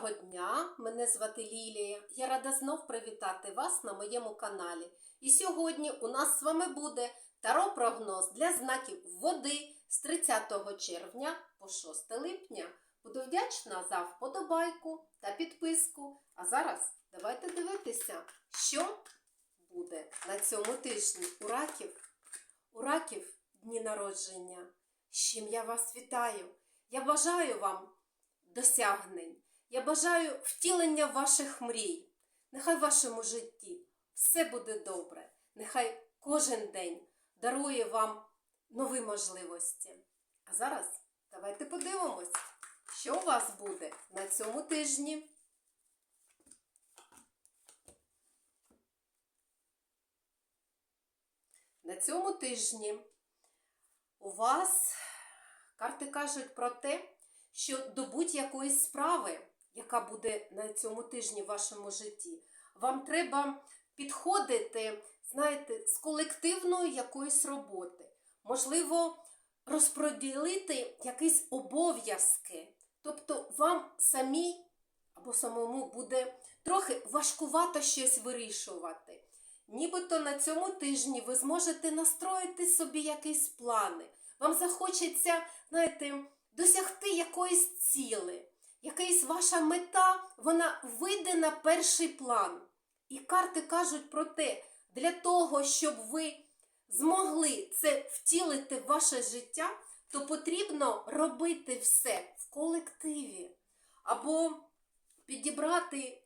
Доброго дня! Мене звати Лілія. Я рада знов привітати вас на моєму каналі. І сьогодні у нас з вами буде таро-прогноз для знаків води з 30 червня по 6 липня. Буду вдячна за вподобайку та підписку. А зараз давайте дивитися, що буде на цьому тижні у раків. У раків дні народження. З чим я вас вітаю! Я бажаю вам досягнень. Я бажаю втілення ваших мрій. Нехай в вашому житті все буде добре. Нехай кожен день дарує вам нові можливості. А зараз давайте подивимось, що у вас буде на цьому тижні. На цьому тижні у вас карти кажуть про те, що до будь-якої справи, яка буде на цьому тижні в вашому житті, вам треба підходити, знаєте, з колективної якоїсь роботи. Можливо, розподілити якісь обов'язки. Тобто вам самі або самому буде трохи важкувато щось вирішувати. Нібито на цьому тижні ви зможете настроїти собі якісь плани. Вам захочеться, знаєте, досягти якоїсь ціли. Якась ваша мета, вона вийде на перший план. І карти кажуть про те, для того, щоб ви змогли це втілити в ваше життя, то потрібно робити все в колективі. Або підібрати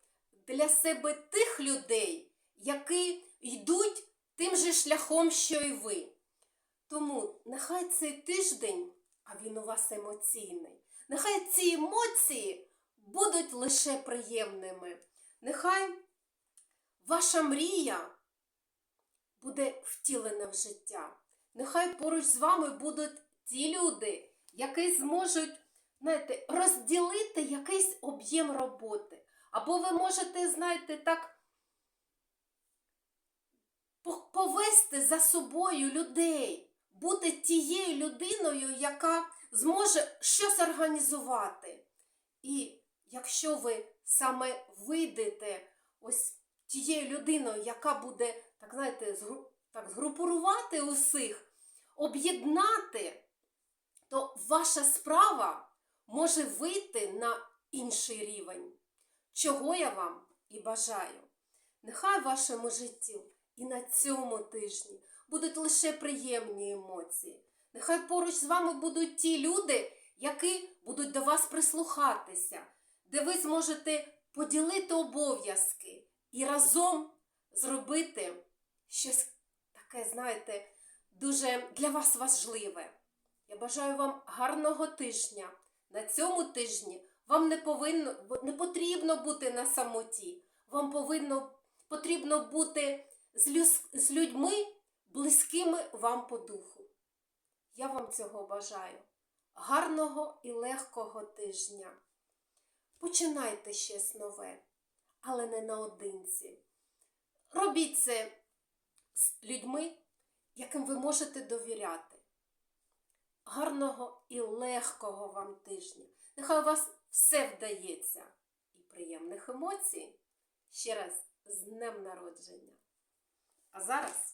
для себе тих людей, які йдуть тим же шляхом, що й ви. Тому нехай цей тиждень, а він у вас емоційний, нехай ці емоції будуть лише приємними. Нехай ваша мрія буде втілена в життя. Нехай поруч з вами будуть ті люди, які зможуть знаєте, розділити якийсь об'єм роботи. Або ви можете, знаєте, так повести за собою людей, бути тією людиною, яка зможе щось організувати. І якщо ви саме вийдете ось тією людиною, яка буде, так знаєте, так, згрупувати усіх, об'єднати, то ваша справа може вийти на інший рівень. Чого я вам і бажаю. Нехай в вашому житті і на цьому тижні будуть лише приємні емоції. Нехай поруч з вами будуть ті люди, які будуть до вас прислухатися, де ви зможете поділити обов'язки і разом зробити щось таке, знаєте, дуже для вас важливе. Я бажаю вам гарного тижня. На цьому тижні вам не повинно, не потрібно бути на самоті. Вам повинно, потрібно бути з, люд, з людьми, близькими вам по духу. Я вам цього бажаю. Гарного і легкого тижня. Починайте щось нове, але не наодинці. Робіть це з людьми, яким ви можете довіряти. Гарного і легкого вам тижня. Нехай у вас все вдається. І приємних емоцій. Ще раз з днем народження. А зараз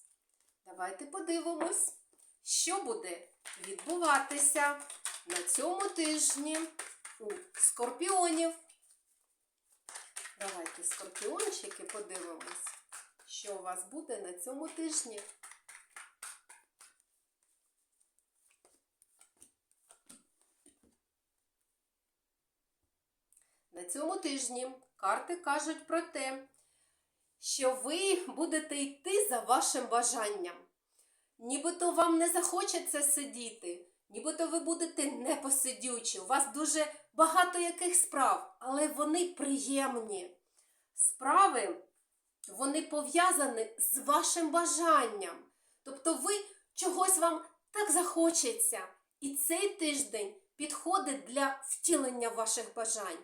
давайте подивимось, що буде відбуватися на цьому тижні у скорпіонів. Давайте скорпіончики подивимось, що у вас буде на цьому тижні. На цьому тижні карти кажуть про те, що ви будете йти за вашим бажанням. Нібито вам не захочеться сидіти, нібито ви будете непосидючі. У вас дуже багато яких справ, але вони приємні. Справи, вони пов'язані з вашим бажанням. Тобто ви чогось вам так захочеться. І цей тиждень підходить для втілення ваших бажань.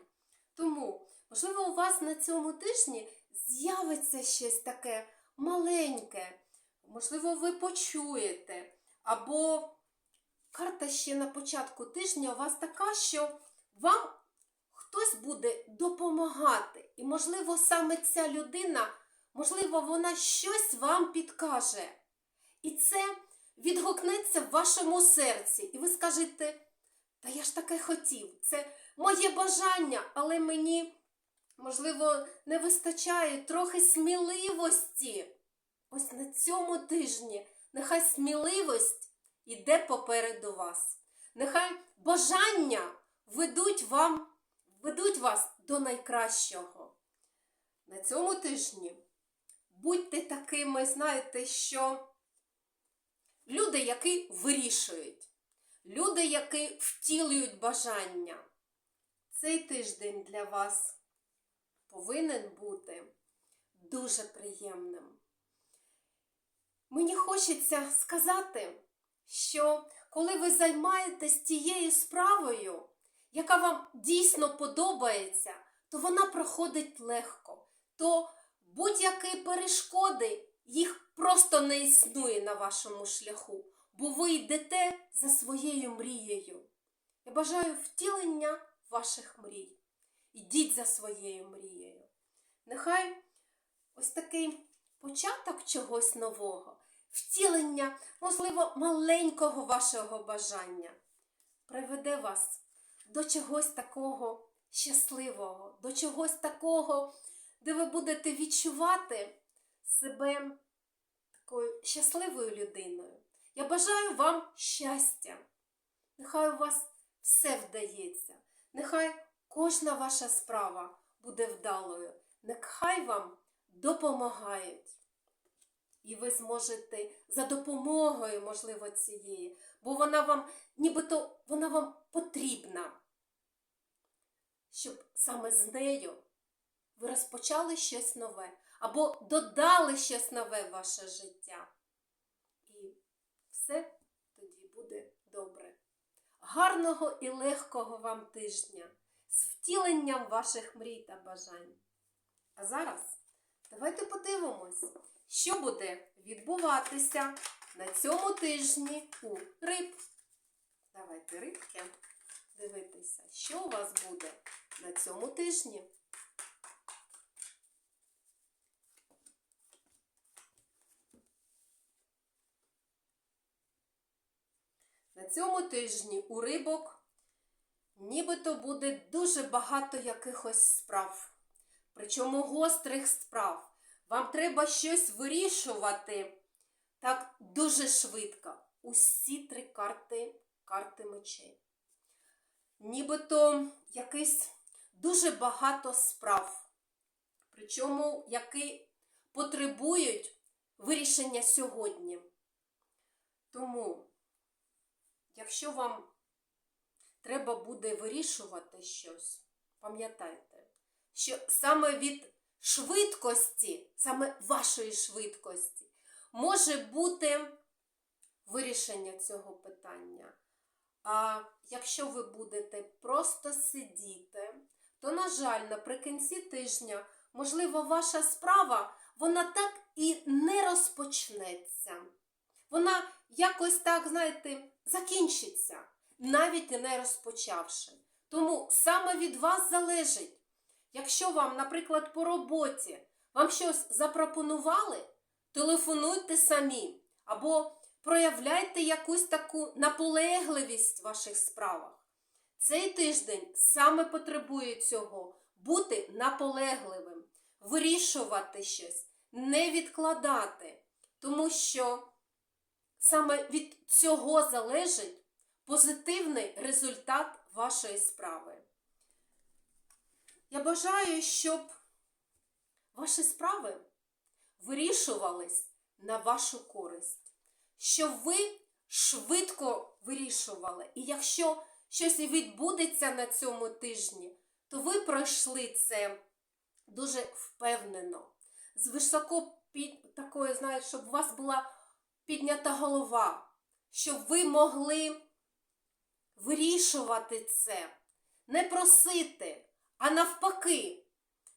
Тому, можливо, у вас на цьому тижні з'явиться щось таке маленьке. Можливо, ви почуєте. Або карта ще на початку тижня у вас така, що вам хтось буде допомагати. І, можливо, саме ця людина, можливо, вона щось вам підкаже. І це відгукнеться в вашому серці. І ви скажете, та я ж таке хотів, це моє бажання, але мені, можливо, не вистачає трохи сміливості. Ось на цьому тижні нехай сміливість іде попереду вас. Нехай бажання ведуть вам, ведуть вас до найкращого. На цьому тижні будьте такими, знаєте, що люди, які вирішують, люди, які втілюють бажання. Цей тиждень для вас повинен бути дуже приємним. Мені хочеться сказати, що коли ви займаєтесь тією справою, яка вам дійсно подобається, то вона проходить легко. То будь-які перешкоди, їх просто не існує на вашому шляху, бо ви йдете за своєю мрією. Я бажаю втілення ваших мрій. Ідіть за своєю мрією. Нехай ось такий початок чогось нового, втілення, можливо, маленького вашого бажання приведе вас до чогось такого щасливого, до чогось такого, де ви будете відчувати себе такою щасливою людиною. Я бажаю вам щастя. Нехай у вас все вдається. Нехай кожна ваша справа буде вдалою. Нехай вам допомагають. І ви зможете за допомогою, можливо, цієї, бо вона вам, нібито вона вам потрібна, щоб саме з нею ви розпочали щось нове або додали щось нове в ваше життя. І все тоді буде добре. Гарного і легкого вам тижня з втіленням ваших мрій та бажань. А зараз давайте подивимось, що буде відбуватися на цьому тижні у риб. Давайте рибки дивитися, що у вас буде на цьому тижні. На цьому тижні у рибок нібито буде дуже багато якихось справ, причому гострих справ. Вам треба щось вирішувати так дуже швидко. Усі три карти карти мечей. Нібито якийсь дуже багато справ, причому які потребують вирішення сьогодні. Тому, якщо вам треба буде вирішувати щось, пам'ятайте, що саме від швидкості, саме вашої швидкості, може бути вирішення цього питання. А якщо ви будете просто сидіти, то, на жаль, наприкінці тижня, можливо, ваша справа, вона так і не розпочнеться. Вона якось так, знаєте, закінчиться, навіть не розпочавши. Тому саме від вас залежить, якщо вам, наприклад, по роботі вам щось запропонували, телефонуйте самі або проявляйте якусь таку наполегливість в ваших справах. Цей тиждень саме потребує цього бути наполегливим, вирішувати щось, не відкладати, тому що саме від цього залежить позитивний результат вашої справи. Я бажаю, щоб ваші справи вирішувались на вашу користь, щоб ви швидко вирішували. І якщо щось відбудеться на цьому тижні, то ви пройшли це дуже впевнено, з високо під такою, знаєте, щоб у вас була піднята голова, щоб ви могли вирішувати це, не просити, навпаки,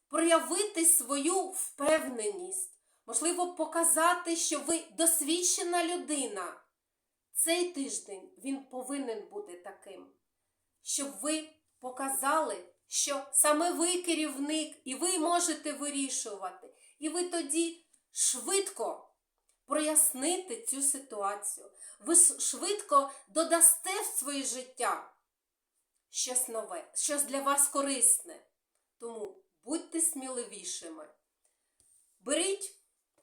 проявити свою впевненість, можливо, показати, що ви досвідчена людина. Цей тиждень він повинен бути таким, щоб ви показали, що саме ви керівник, і ви можете вирішувати. І ви тоді швидко проясните цю ситуацію. Ви швидко додасте в своє життя щось нове, щось для вас корисне. Тому будьте сміливішими. Беріть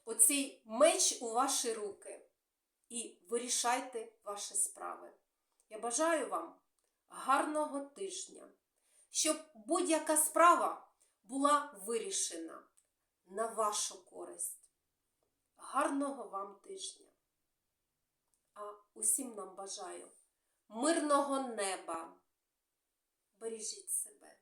оцей меч у ваші руки і вирішайте ваші справи. Я бажаю вам гарного тижня, щоб будь-яка справа була вирішена на вашу користь. Гарного вам тижня. А усім нам бажаю мирного неба. Бережіть себе.